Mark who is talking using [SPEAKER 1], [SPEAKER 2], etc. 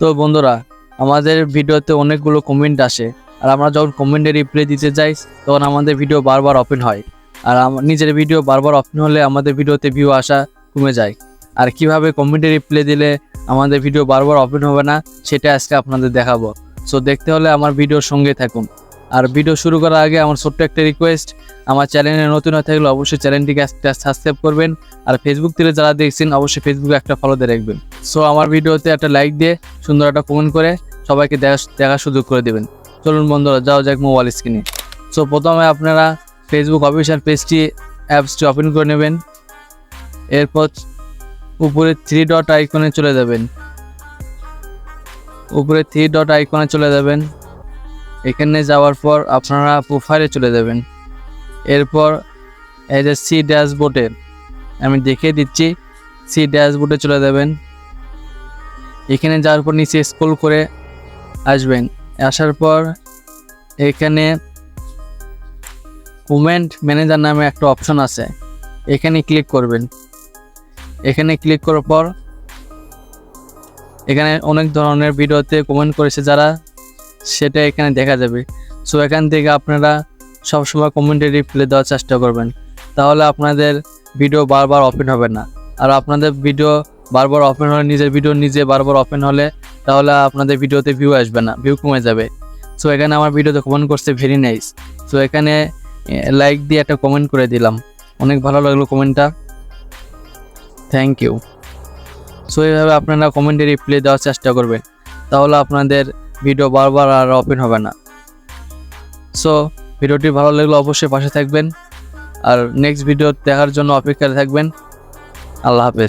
[SPEAKER 1] তো বন্ধুরা, আমাদের ভিডিওতে অনেকগুলো কমেন্ট আসে। আর আমরা যখন কমেন্টে রিপ্লাই দিতে যাই, তখন আমাদের ভিডিও বারবার ওপেন হয়। আর নিজের ভিডিও বারবার ওপেন হলে আমাদের ভিডিওতে ভিউ আসা কমে যায়। আর কীভাবে কমেন্টে রিপ্লাই দিলে আমাদের ভিডিও বারবার ওপেন হবে না, সেটা আজকে আপনাদের দেখাবো। সো দেখতে হলে আমার ভিডিওর সঙ্গে থাকুন। আর ভিডিও শুরু করার আগে আমার ছোট্ট একটা রিকোয়েস্ট আমার চ্যানেলে নতুন হয়ে থাকলে অবশ্যই চ্যানেলটিকে সাবস্ক্রাইব করবেন। আর ফেসবুক থেকে যারা দেখছেন, অবশ্যই ফেসবুকে একটা ফলো দিয়ে রাখবেন। সো আমার ভিডিওতে একটা লাইক দিয়ে সুন্দর একটা কমেন্ট করে সবাইকে দেখা, দেখার সুযোগ করে দেবেন। চলুন বন্ধুরা যাও যাক মোবাইল স্ক্রিনে সো প্রথমে আপনারা ফেসবুক অফিসিয়াল পেজটি অ্যাপসটি ওপেন করে নেবেন। এরপর উপরে থ্রি ডট আইকনে চলে যাবেন। উপরে থ্রি ডট আইকনে চলে যাবেন। এখানে যাওয়ার পর আপনারা প্রোফাইলে চলে যাবেন। এরপর এই যে সি ড্যাশবোর্ডে আমি দেখিয়ে দিচ্ছি সি ড্যাশবোর্ডে চলে যাবেন। এখানে যাওয়ার পর নিচে স্ক্রল করে আসবেন। আসার পর এখানে উমেন্ট ম্যানেজার নামে একটা অপশন আছে। এখানে ক্লিক করবেন। এখানে ক্লিক করার পর এখানে অনেক ধরনের ভিডিওতে কমেন্ট করেছে যারা। সেটা এখানে দেখা যাবে। সো এখান থেকে আপনারা সবসময় কমেন্টে রিপ্লাই দেওয়ার চেষ্টা করবেন। তাহলে আপনাদের ভিডিও বারবার ওপেন হবে না। আর আপনাদের ভিডিও বারবার ওপেন হলে, নিজের ভিডিও নিজে বারবার ওপেন হলে, তাহলে আপনাদের ভিডিওতে ভিউ আসবে না ভিউ কমে যাবে। সো এখানে আমার ভিডিওতে কমেন্ট করছে ভেরি নাইস সো এখানে লাইক দিয়ে একটা কমেন্ট করে দিলাম। অনেক ভালো লাগল কমেন্টটা থ্যাংক ইউ সো এইভাবে আপনারা কমেন্টে রিপ্লাই দেওয়ার চেষ্টা করবেন। তাহলে আপনাদের ভিডিও বারবার আর ওপেন হবে না। সো ভিডিওটি ভালো লাগলে অবশ্যই পাশে থাকবেন। আর নেক্সট ভিডিও দেখার জন্য অপেক্ষায় থাকবেন। আল্লাহ হাফেজ।